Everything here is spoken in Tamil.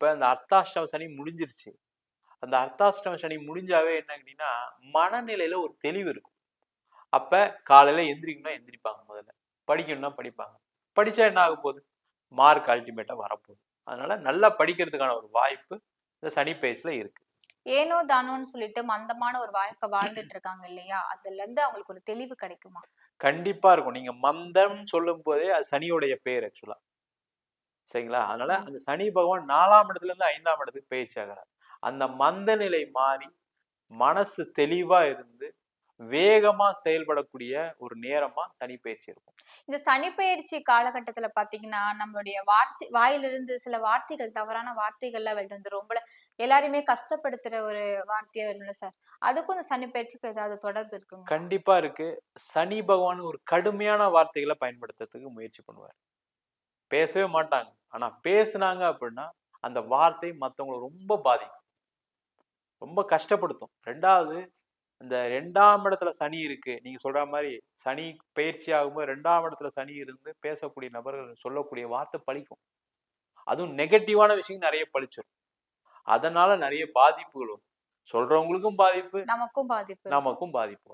இப்ப அந்த அர்த்தாஷ்டம சனி முடிஞ்சிருச்சு. அந்த அர்த்தாஷ்டம சனி முடிஞ்சாவே என்ன அப்படின்னா மனநிலையில ஒரு தெளிவு இருக்கும். அப்ப காலையில எந்திரிக்கணும்னா எந்திரிப்பாங்க முதல்ல. படிக்கணும்னா படிப்பாங்க. படிச்சா என்ன ஆக போகுது? மார்க் அல்டிமேட்டா வரப்போகுது. அதனால நல்லா படிக்கிறதுக்கான ஒரு வாய்ப்பு இந்த சனி பேஸ்ல இருக்கு. ஏனோ தானோன்னு சொல்லிட்டு மந்தமான ஒரு வாழ்க்கை வாழ்ந்துட்டு இருக்காங்க இல்லையா? அதுல இருந்து அவங்களுக்கு ஒரு தெளிவு கிடைக்குமா? கண்டிப்பா இருக்கும். நீங்க மந்தம் சொல்லும் போதே அது சனியோடைய பேர் ஆக்சுவலா சரிங்களா? அதனால அந்த சனி பகவான் நாலாம் இடத்துல இருந்து ஐந்தாம் இடத்துக்கு பயிற்சி ஆகிறார் அந்த மந்த நிலை மாறி மனசு தெளிவா இருந்து வேகமா செயல்படக்கூடிய ஒரு நேரமா சனி பயிற்சி இருக்கும். இந்த சனிப்பெயர்ச்சி காலகட்டத்துல பாத்தீங்கன்னா நம்மளுடைய வார்த்தை வாயிலிருந்து சில வார்த்தைகள் தவறான வார்த்தைகள்லாம் வெளில வந்து ரொம்ப எல்லாரையுமே கஷ்டப்படுத்துற ஒரு வார்த்தையா வரும்ல சார்? அதுக்கும் இந்த சனிப்பெயர்ச்சிக்கு ஏதாவது தொடர்பு இருக்குங்க கண்டிப்பா இருக்கு. சனி பகவான் ஒரு கடுமையான வார்த்தைகளை பயன்படுத்துறதுக்கு முயற்சி பண்ணுவார். பேசவே மாட்டாங்க. ஆனா பேசுனாங்க அப்படின்னா அந்த வார்த்தை மத்தவங்களை ரொம்ப பாதிக்கும். ரொம்ப கஷ்டப்படுத்தும். ரெண்டாவது இந்த ரெண்டாம் இடத்துல சனி இருக்கு. நீங்க சொல்ற மாதிரி சனி பயிற்சி ஆகும்போது ரெண்டாம் இடத்துல சனி இருந்து பேசக்கூடிய நபர்கள் சொல்லக்கூடிய வார்த்தை பழிக்கும். அதுவும் நெகட்டிவான விஷயம் நிறைய பழிச்சிடும் அதனால நிறைய பாதிப்புகள் வரும். சொல்றவங்களுக்கும் பாதிப்பு. நமக்கும் பாதிப்பு. நமக்கும் பாதிப்பு